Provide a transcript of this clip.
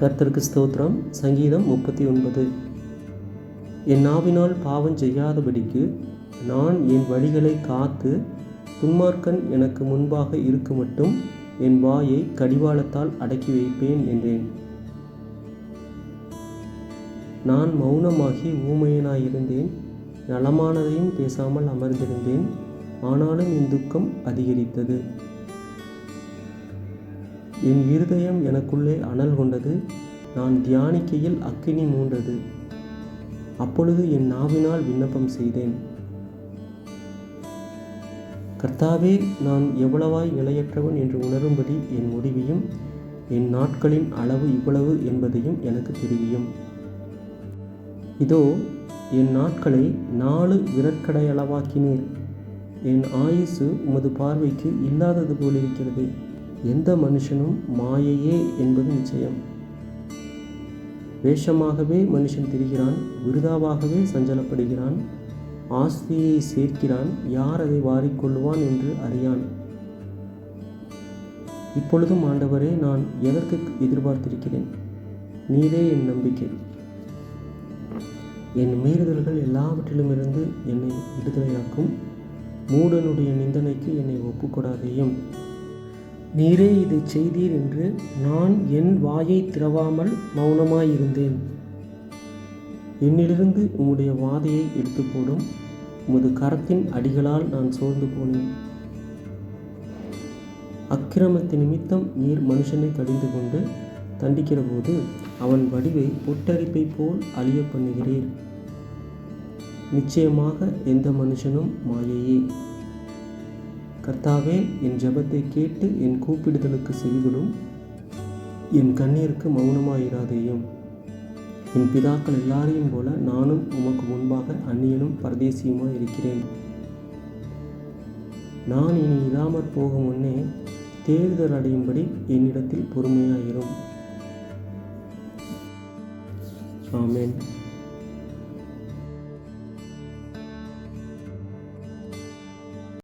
கர்த்தருக்கு ஸ்தோத்திரம். சங்கீதம் முப்பத்தி ஒன்பது. என் நாவினால் பாவம் செய்யாதபடிக்கு நான் என் வழிகளை காத்து துன்மார்க்கன் எனக்கு முன்பாக இருக்குமட்டும் என் வாயை கடிவாளத்தால் அடக்கி வைப்பேன் என்றேன். நான் மௌனமாகி ஊமையனாயிருந்தேன். நலமானதையும் பேசாமல் அமர்ந்திருந்தேன். ஆனாலும் என் துக்கம் அதிகரித்தது. என் இருதயம் எனக்குள்ளே அனல் கொண்டது நான் தியானிக்கையில் அக்கினி மூண்டது. அப்பொழுது என் நாவினால் விண்ணப்பம் செய்தேன். கர்த்தாவே நான் எவ்வளவாய் நிலையற்றவன் என்று உணரும்படி என் முடிவையும் என் நாட்களின் அளவு இவ்வளவு என்பதையும் எனக்கு தெரிவியும். இதோ என் நாட்களை நாலு விரற்கடையளவாக்கினீர் என் ஆயுசு உமது பார்வைக்கு இல்லாதது போலிருக்கிறது. எந்த மனுஷனும் மாயையே என்பது நிச்சயம். வேஷமாகவே மனுஷன் திரிகிறான் விருதாவாகவே சஞ்சலப்படுகிறான் ஆஸ்தியை சேர்க்கிறான் யார் அதை வாரிக்கொள்ளுவான் என்று அறியான். இப்பொழுதும் ஆண்டவரே நான் எதற்கு எதிர்பார்த்திருக்கிறேன்? நீரே என் நம்பிக்கை. என் மீறுதல்கள் எல்லாவற்றிலும் இருந்து என்னை விடுதலையாக்கும். மூடனுடைய நிந்தனைக்கு என்னை ஒப்புக்கொடாதேயும். நீரே இதை செய்தீர் என்று நான் என் வாயை திறவாமல் மௌனமாயிருந்தேன். என்னிலிருந்து உம்முடைய வாதையை எடுத்து போடும் உமது கரத்தின் அடிகளால் நான் சோர்ந்து போனேன். அக்கிரமத்தின் நிமித்தம் நீர் மனுஷனை கடிந்து கொண்டு தண்டிக்கிற போது அவன் வடிவை பொட்டரிப்பை போல் அழிய பண்ணுகிறீர். நிச்சயமாக எந்த மனுஷனும் மாயையே. கர்த்தாவே என் ஜெபத்தை கேட்டு என் கூப்பிடுதலுக்கு செவிகளும் என் கண்ணீருக்கு மௌனமாயிராதேயும். என் பிதாக்கள் எல்லாரையும் போல நானும் உமக்கு முன்பாக அந்நியனும் பரதேசியுமாய் இருக்கிறேன். நான் இனி இராமற் போகும் முன்னே தேர்தல் அடையும்படி என்னிடத்தில் பொறுமையாயிரும். ஆமேன்.